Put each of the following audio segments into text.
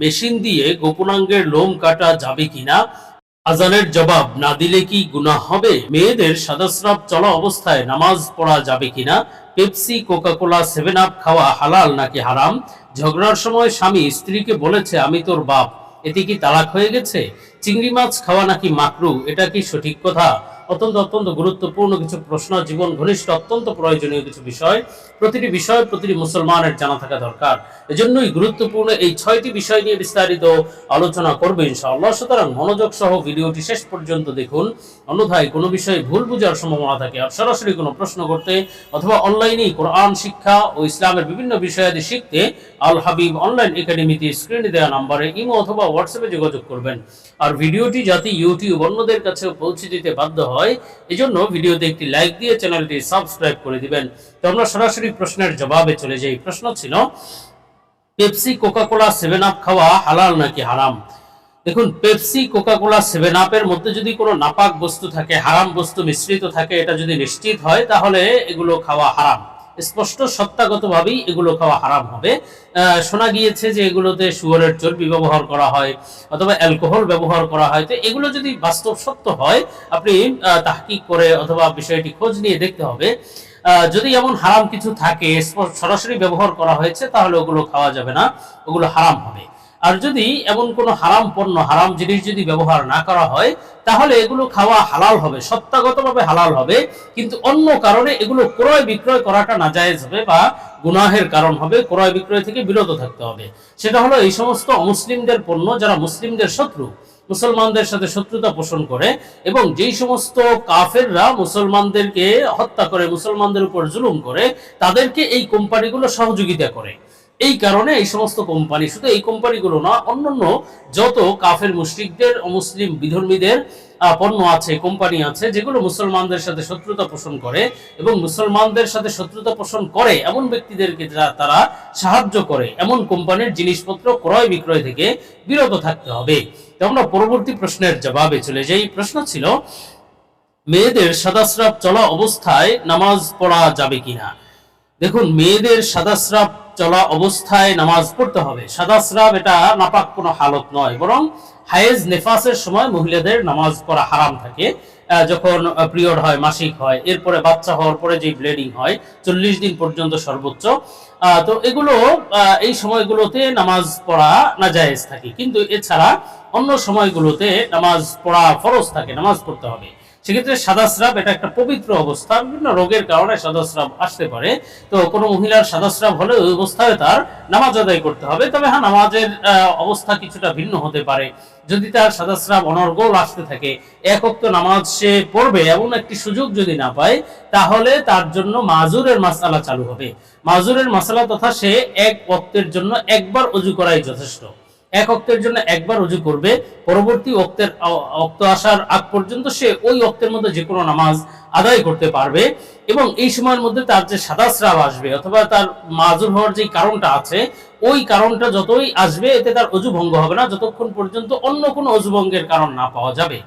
Machine দিয়ে গোপনাঙ্গের লোম কাটা যাবে কিনা? আজানের জবাব না দিলে কি গুনাহ হবে? মেয়েদের সাদাস্রাব চলা অবস্থায় নামাজ পড়া যাবে কিনা? পেপসি, কোকাকোলা, সেভেন আপ খাওয়া হালাল নাকি হারাম? ঝগড়ার সময় স্বামী স্ত্রীকে বলেছে, আমি তোর বাপ। এতে কি তালাক হয়ে গেছে? চিংড়ি মাছ খাওয়া নাকি মাকরু? এটা কি সঠিক কথা? অত্যন্ত অত্যন্ত গুরুত্বপূর্ণ কিছু প্রশ্ন, জীবন ঘনিষ্ঠ, অত্যন্ত প্রয়োজনীয় কিছু বিষয়। প্রতিটি বিষয় প্রতিটি মুসলমানের জানা থাকা দরকার। এজন্যই গুরুত্বপূর্ণ এই ছয়টি বিষয় নিয়ে বিস্তারিত আলোচনা করবে ইনশাআল্লাহ। সুতরাং মনোযোগ সহ ভিডিওটি শেষ পর্যন্ত দেখুন। অন্যথায় কোনো বিষয়ে ভুল বোঝার সম্ভাবনা থাকে আর সরাসরি কোনো প্রশ্ন করতে অথবা অনলাইনে কোরআন, শিক্ষা ও ইসলামের বিভিন্ন বিষয়াদি শিখতে আল হাবিব অনলাইন একাডেমিতে স্ক্রিনে দেওয়া নাম্বারে ইমো অথবা হোয়াটসঅ্যাপে যোগাযোগ করবেন। আর ভিডিওটি যাতে ইউটিউব অন্যদের কাছে পৌঁছে দিতে বাধ্য হয় এজন্য ভিডিওতে একটি লাইক দিয়ে চ্যানেলটি সাবস্ক্রাইব করে দিবেন। তো আমরা সরাসরি প্রশ্নের জবাবে চলে যাই। প্রশ্ন ছিল পেপসি কোকাকোলা সেভেন আপ খাওয়া হালাল নাকি হারাম? দেখুন পেপসি কোকাকোলা সেভেন আপের মধ্যে যদি কোনো নাপাক বস্তু থাকে, হারাম বস্তু মিশ্রিত থাকে, এটা যদি নিশ্চিত হয়, তাহলে এগুলো খাওয়া হারাম। স্পষ্ট সত্তাগতভাবেই এগুলো খাওয়া হারাম হবে। শোনা গিয়েছে যে এগুলোতে শুয়োরের চর্বি ব্যবহার করা হয় অথবা অ্যালকোহল ব্যবহার করা হয়। তো এগুলো যদি বাস্তব সত্য হয়, আপনি তাহকিক করে অথবা বিষয়টি খোঁজ নিয়ে দেখতে হবে। যদি এমন হারাম কিছু থাকে সরাসরি ব্যবহার করা হয়েছে, তাহলে ওগুলো খাওয়া যাবে না, ওগুলো হারাম হবে। আর যদি এমন কোনো হারাম পণ্য, হারাম জিনিস যদি ব্যবহার না করা হয়, তাহলে এগুলো খাওয়া হালাল হবে সত্তাগতভাবে হালাল হবে, কিন্তু অন্য কারণে এগুলো ক্রয় বিক্রয় করাটা নাজায়েজ হবে বা গুনাহের কারণ হবে, ক্রয় বিক্রয় থেকে বিরত থাকতে হবে। সেটা হলো এই সমস্ত অমুসলিমদের পণ্য যারা মুসলিমদের শত্রু, মুসলমানদের সাথে শত্রুতা পোষণ করে এবং যেই সমস্ত কাফেররা মুসলমানদেরকে হত্যা করে, মুসলমানদের উপর জুলুম করে, তাদেরকে এই কোম্পানিগুলো সহযোগিতা করে। এই কারণে এই সমস্ত কোম্পানি, শুধু এই কোম্পানিগুলো না, অন্যান্য যত কাফের মুশরিকদের অমুসলিম বিধর্মীদের পণ্য আছে, কোম্পানি আছে, যেগুলো মুসলমানদের সাথে শত্রুতা পোষণ করে এবং মুসলমানদের সাথে শত্রুতা পোষণ করে, এমন ব্যক্তিদেরকে তারা সাহায্য করে, এমন কোম্পানির জিনিসপত্র ক্রয় বিক্রয় থেকে বিরত থাকতে হবে। তো আমরা পরবর্তী প্রশ্নের জবাবে চলে যাই। প্রশ্ন ছিল, মেয়েদের সাদাস্রাব চলা অবস্থায় নামাজ পড়া যাবে কিনা? দেখুন, মেয়েদের সাদাস্রাব চলা অবস্থায় নামাজ পড়তে হবে। সাদাস্রাব এটা নাপাক কোনো হালত নয়, বরং হায়েজ নেফাসের সময় মহিলাদের নামাজ পড়া হারাম থাকে। যখন পিরিয়ড হয়, মাসিক হয়, এরপরে বাচ্চা হওয়ার পরে যে ব্লিডিং হয়, চল্লিশ দিন পর্যন্ত সর্বোচ্চ। তো এগুলো এই সময়গুলোতে নামাজ পড়া না জায়েজ থাকে। কিন্তু এছাড়া অন্য সময়গুলোতে নামাজ পড়া ফরজ থাকে, নামাজ পড়তে হবে। সেক্ষেত্রে সাদাস্রাব, এটা একটা পবিত্র অবস্থা, বিভিন্ন রোগের কারণে সাদাস্রাব আসতে পারে। তো কোনো মহিলার সাদাস্রাব হলে ওই অবস্থায় তার নামাজ আদায় করতে হবে। তবে হ্যাঁ নামাজের অবস্থা কিছুটা ভিন্ন হতে পারে। যদি তার সাদাস্রাব অনর্গল আসতে থাকে, এক অক্ত নামাজ সে পড়বে, এমন একটি সুযোগ যদি না পায়, তাহলে তার জন্য মাজুরের মাসালা চালু হবে। মাজুরের মাসালা তথা সে এক অক্তের জন্য একবার অজু করাই যথেষ্ট। এক অক্তের জন্য একবার অজু করবে, পরবর্তী অক্তের অক্ত আসার আগ পর্যন্ত সে ওই অক্তের মধ্যে যে কোনো নামাজ আদায় করতে পারবে এবং এই সময়ের মধ্যে তার যে সাদা স্রাব আসবে অথবা তার মাজুর হওয়ার যে কারণটা আছে, ওই কারণটা যতই আসবে এতে তার অজু ভঙ্গ হবে না, যতক্ষণ পর্যন্ত অন্য কোনো অজু ভঙ্গের কারণ না পাওয়া যাবে।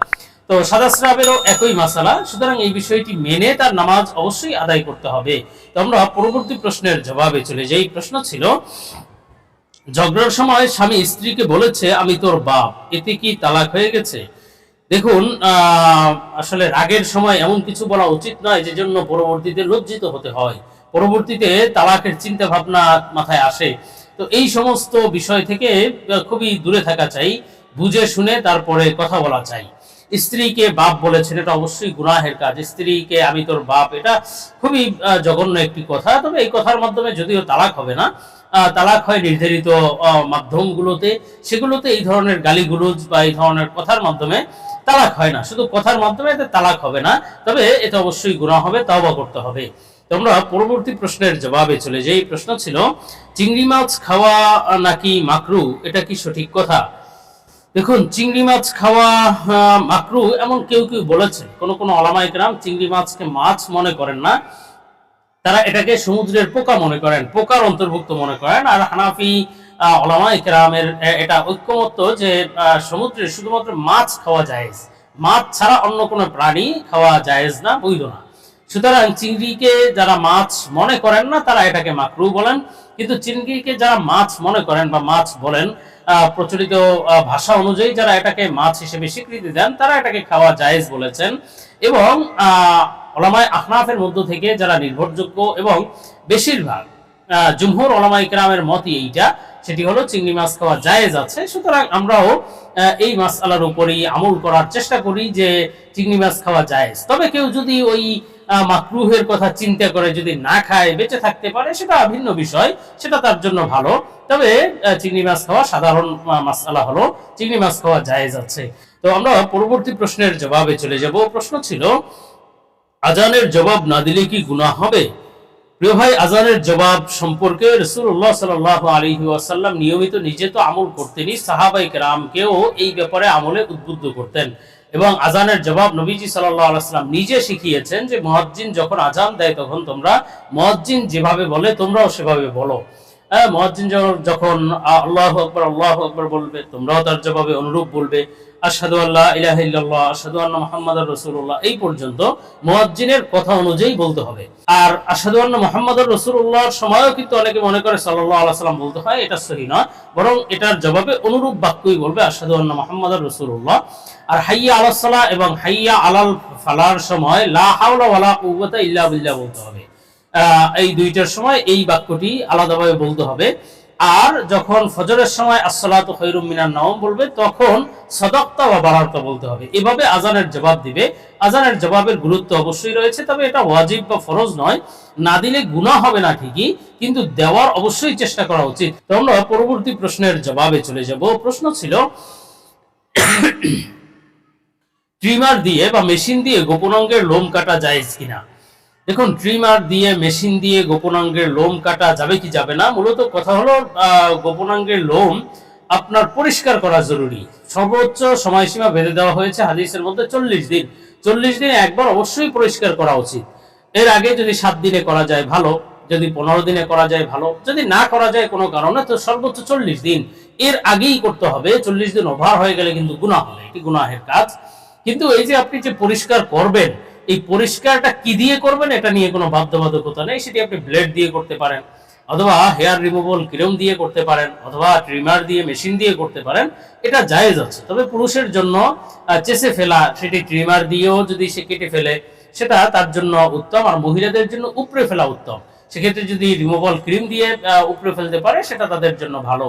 তো সাদা স্রাবেরও একই মাসালা, সুতরাং এই বিষয়টি মেনে তার নামাজ অবশ্যই আদায় করতে হবে। তো আমরা পরবর্তী প্রশ্নের জবাবে চলে যাই। প্রশ্ন ছিল ঝগড়ার সময় স্বামী স্ত্রীকে বলেছে, আমি তোর বাপ। এতে কি তালাক হয়ে গেছে? দেখুন আসলে রাগের সময় এমন কিছু বলা উচিত নয় যে জন্য পরবর্তীতে লজ্জিত হতে হয়। পরবর্তীতে তালাকের চিন্তা ভাবনা মাথায় আসে। তো এই সমস্ত বিষয় থেকে খুবই দূরে থাকা চাই, বুঝে শুনে তারপরে কথা বলা চাই। স্ত্রীকে বাপ বলেছেন, এটা অবশ্যই গুনাহের কাজ। স্ত্রীকে আমি তোর বাপ, এটা খুবই জঘন্য একটি কথা। তবে এই কথার মাধ্যমে যদিও তালাক হবে না তালাক হয় নির্ধারিত মাধ্যমগুলোতে। সেগুলোতে এই ধরনের গালিগুলোজ বা এই ধরনের কথার মাধ্যমে তালাক হয় না। শুধু কথার মাধ্যমে এতে তালাক হবে না, তবে এতে অবশ্যই গুণা হবে, তাওবা করতে হবে। তো আমরা পরবর্তী প্রশ্নের জবাবে চলে যাই। প্রশ্ন ছিল, চিংড়ি মাছ খাওয়া নাকি মাকরু? এটা কি সঠিক কথা? দেখুন চিংড়ি মাছ খাওয়া মাকরু এমন কেউ কেউ বলেছে। কোন কোন অলামাইক রাম চিংড়ি মাছকে মাছ মনে করেন না। তারা এটাকে সমুদ্রের পোকা মনে করেন পোকার অন্তর্ভুক্ত মনে করেন। আর হানাফি আহ, ওলামা ইকরামের এটা ঐক্যমত যে সমুদ্রে শুধুমাত্র মাছ খাওয়া জায়েজ। মাছ ছাড়া অন্য কোনো প্রাণী খাওয়া জায়েজ না বৈধ না। সুতরাং চিংড়িকে যারা মাছ মনে করেন না তারা এটাকে মাকরু বলেন। কিন্তু চিংড়িকে যারা মাছ মনে করেন বা মাছ বলেন প্রচলিত ভাষা অনুযায়ী যারা এটাকে মাছ হিসেবে স্বীকৃতি দেন, তারা এটাকে খাওয়া জায়েজ বলেছেন। এবং ওলামায় আহনাফের মধ্য থেকে যারা নির্ভরযোগ্য এবং বেশিরভাগ জুমহুর ওলামা ইকরামের মতই এইটা, সেটি হলো চিংড়ি মাছ খাওয়া জায়েজ আছে। সুতরাং আমরাও এই মাছ আলার উপরই আমল করার চেষ্টা করি যে চিংড়ি মাছ খাওয়া জায়েজ। তবে কেউ যদি ওই মাকরুহের কথা চিন্তা করে যদি না খায়, বেঁচে থাকতে পারে, সেটা ভিন্ন বিষয়, সেটা তার জন্য ভালো। তবে চিংড়ি মাছ খাওয়া সাধারণ মাসালা হলো, চিংড়ি মাছ খাওয়া জায়েজ আছে। তো আমরা পরবর্তী প্রশ্নের জবাবে চলে যাব। প্রশ্ন ছিল, আজানের জবাব না দিলে কি গুনাহ হবে? প্রিয় ভাই, আজানের জবাব সম্পর্কে রসুল্লাহ সাল আলী ওয়াসাল্লাম নিয়মিত নিজে তো আমল করতেনই সাহাবাই রামকেও এই ব্যাপারে আমলে উদ্বুদ্ধ করতেন। এবং আজানের জবাব নবীজি সাল্লাম নিজে শিখিয়েছেন যে মহাজ্জিন যখন আজান দেয় তখন তোমরা মহাজ্জিন যেভাবে বলে তোমরাও সেভাবে বলো। হ্যাঁ মহাজ্জিন যখন আল্লাহ আকবর আল্লাহ আকবর বলবে, তোমরাও তার জবাবে অনুরূপ বলবে। আসাদু আল্লাহ ইলাহ আসাদু আল্লাহ মোহাম্মদ রসুল্লাহ এই পর্যন্ত মুয়াজ্জিনের কথা অনুযায়ী বলতে হবে। আর আসাদু আল্লাহ মোহাম্মদ রসুল্লাহর সময়ও কিন্তু অনেকে মনে করে সাল্লাহ আল্লাহ সাল্লাম বলতে হয়, এটা সহি নয়। বরং এটার জবাবে অনুরূপ বাক্যই বলবে আসাদু আল্লাহ মোহাম্মদ রসুল্লাহ আর হাইয়া আলাসাল্লাহ এবং হাইয়া আলাল ফালার সময় লা ইল্লা বলতে হবে। এই দুইটার সময় এই বাক্যটি আলাদাভাবে বলতে হবে। আর যখন ফজরের সময় আসসালাতু খৈরুম মিনার নাম বলবে, তখন সদক্তা বা বারার্তা বলতে হবে। এভাবে আজানের জবাব দিবে। আজানের জবাবের গুরুত্ব অবশ্যই রয়েছে, তবে এটা ওয়াজিব বা ফরজ নয়। না দিলে গুনাহ হবে না ঠিকই, কিন্তু দেওয়ার অবশ্যই চেষ্টা করা উচিত। তো আমরা পরবর্তী প্রশ্নের জবাবে চলে যাব। প্রশ্ন ছিল, ট্রিমার দিয়ে বা মেশিন দিয়ে গোপন অঙ্গের লোম কাটা যায় কিনা? দেখুন ট্রিমার দিয়ে মেশিন দিয়ে গোপনাঙ্গের লোম কাটা যাবে কি যাবে না? মূলত কথা হলো গোপনাঙ্গের লোম আপনার পরিষ্কার করা জরুরি। সর্বোচ্চ সময়সীমা বেঁধে দেওয়া হয়েছে হাদিসের মধ্যে চল্লিশ দিন। চল্লিশ দিনে একবার অবশ্যই পরিষ্কার করা উচিত। এর আগে যদি সাত দিনে করা যায়, ভালো। যদি পনেরো দিনে করা যায়, ভালো। যদি না করা যায় কোনো কারণে, তো সর্বোচ্চ চল্লিশ দিন। এর আগেই করতে হবে। চল্লিশ দিন ওভার হয়ে গেলে কিন্তু গুনাহ হবে এটি গুনাহের কাজ। কিন্তু এই যে আপনি যে পরিষ্কার করবেন এই পরিষ্কারটা কি দিয়ে করবেন এটা নিয়ে কোনো বাধ্যবাধকতা নেই, সেটি আপনি ব্লেড দিয়ে করতে পারেন, অথবা হেয়ার রিমুভাল ক্রিম দিয়ে করতে পারেন, অথবা ট্রিমার দিয়ে মেশিন দিয়ে করতে পারেন, এটা জায়েজ আছে। তবে পুরুষের জন্য চেষে ফেলা, সেটি ট্রিমার দিয়েও যদি সে কেটে ফেলে, সেটা তার জন্য উত্তম, আর মহিলাদের জন্য উপড়ে ফেলা উত্তম। সেক্ষেত্রে যদি রিমুভাল ক্রিম দিয়ে উপড়ে ফেলতে পারে, সেটা তাদের জন্য ভালো।